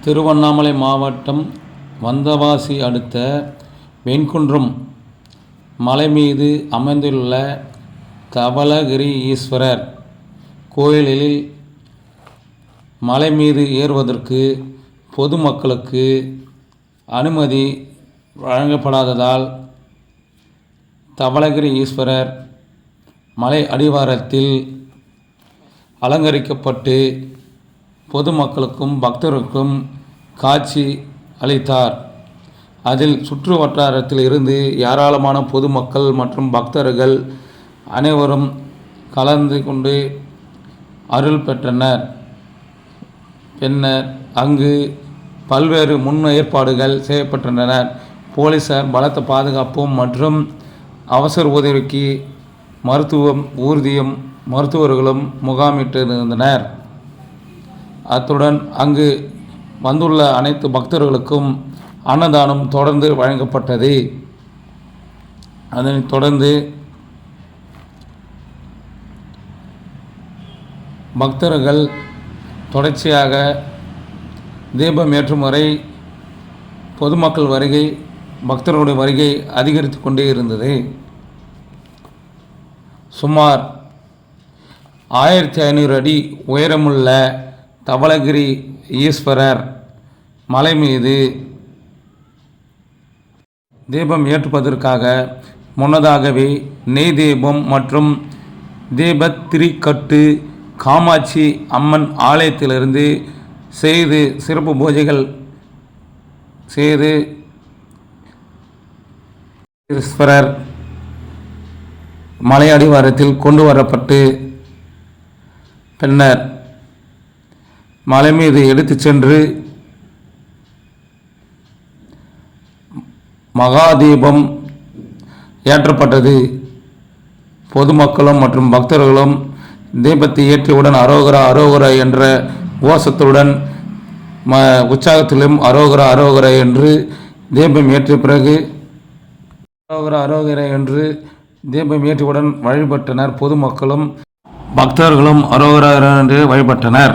திருவண்ணாமலை மாவட்டம் வந்தவாசி அடுத்த வெண்குன்றம் மலை மீது அமைந்துள்ள தவளகிரி ஈஸ்வரர் கோயிலில் மலை மீது ஏறுவதற்கு பொதுமக்களுக்கு அனுமதி வழங்கப்படாததால் தவளகிரி ஈஸ்வரர் மலை அடிவாரத்தில் அலங்கரிக்கப்பட்டு பொதுமக்களுக்கும் பக்தருக்கும் காட்சி அளித்தார். அதில் சுற்று வட்டாரத்தில் இருந்து ஏராளமான பொதுமக்கள் மற்றும் பக்தர்கள் அனைவரும் கலந்து கொண்டு அருள் பெற்றனர். பின்னர் அங்கு பல்வேறு முன் ஏற்பாடுகள் செய்யப்பட்டுள்ளன போலீசார் பலத்த பாதுகாப்பும் மற்றும் அவசர உதவிக்கு மருத்துவம் ஊர்தியும் மருத்துவர்களும் முகாமிட்டிருந்தனர். அத்துடன் அங்கு வந்துள்ள அனைத்து பக்தர்களுக்கும் அன்னதானம் தொடர்ந்து வழங்கப்பட்டது. அதனைத் தொடர்ந்து பக்தர்கள் தொடர்ச்சியாக தீபம் ஏற்றும் வரை பொதுமக்கள் வருகை பக்தர்களுடைய வருகை அதிகரித்து கொண்டே இருந்தது. சுமார் ஆயிரத்தி ஐநூறு அடி உயரமுள்ள தவளகிரி ஈஸ்வரர் மலை மீது தீபம் ஏற்றுவதற்காக முன்னதாகவே நெய் தீபம் மற்றும் தீபத்திரிக்கட்டு காமாட்சி அம்மன் ஆலயத்திலிருந்து செய்து சிறப்பு பூஜைகள் செய்து ஈஸ்வரர் மலை அடிவாரத்தில் கொண்டு வரப்பட்டு பின்னர் மலை மீது எடுத்துச் சென்று மகாதீபம் ஏற்றப்பட்டது. பொதுமக்களும் மற்றும் பக்தர்களும் தீபத்தை ஏற்றியவுடன் அரோகரா அரோகரா என்ற கோஷத்துடன் ம உற்சாகத்திலும் அரோகரா அரோகரா என்று தீபம் ஏற்றிய பிறகு அரோகரா அரோகரா என்று தீபம் ஏற்றியவுடன் வழிபட்டனர். பொதுமக்களும் பக்தர்களும் அரோகரா என்று வழிபட்டனர்.